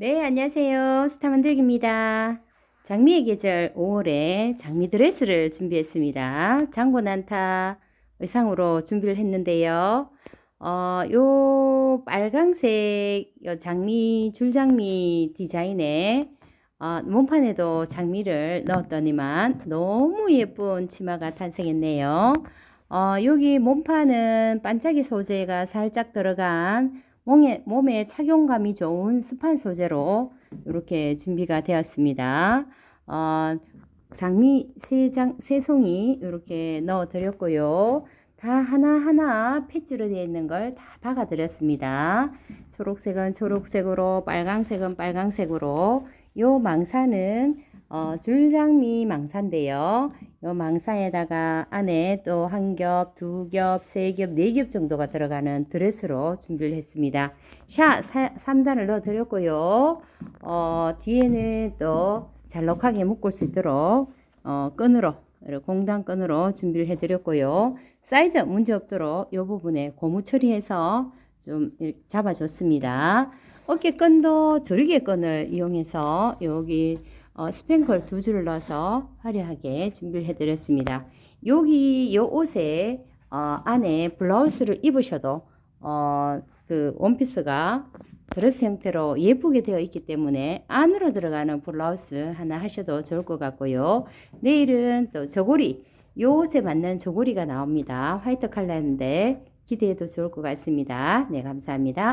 네, 안녕하세요. 스타 만들기입니다. 장미의 계절 5월에 장미 드레스를 준비했습니다. 장고 난타 의상으로 준비를 했는데요. 어, 요 빨강색 요 장미 줄장미 디자인에 어, 몸판에도 장미를 넣었더니만 너무 예쁜 치마가 탄생했네요. 어, 여기 몸판은 반짝이 소재가 살짝 들어간 몸에, 몸에 착용감이 좋은 스판 소재로 이렇게 준비가 되었습니다. 어, 장미 세 장, 세 송이 이렇게 넣어 드렸고요. 다 하나하나 핏줄로 되어 있는 걸 다 박아 드렸습니다. 초록색은 초록색으로, 빨강색은 빨강색으로. 요 망사는 어, 줄장미 망사인데요. 요 망사에다가 안에 또 한 겹, 두 겹, 세 겹, 네 겹 정도가 들어가는 드레스로 준비를 했습니다. 샤 3단을 넣어 드렸고요. 어, 뒤에는 또 잘록하게 묶을 수 있도록 어, 끈으로 공단 끈으로 준비를 해 드렸고요. 사이즈 문제 없도록 이 부분에 고무 처리해서 좀 잡아줬습니다. 어깨 끈도 조리개 끈을 이용해서 여기 어, 스팽클 두 줄을 넣어서 화려하게 준비를 해드렸습니다. 여기 요 옷에 어, 안에 블라우스를 입으셔도 어, 그 원피스가 드레스 형태로 예쁘게 되어 있기 때문에 안으로 들어가는 블라우스 하나 하셔도 좋을 것 같고요. 내일은 또 저고리 요 옷에 맞는 저고리가 나옵니다. 화이트 컬러인데 기대해도 좋을 것 같습니다. 네, 감사합니다.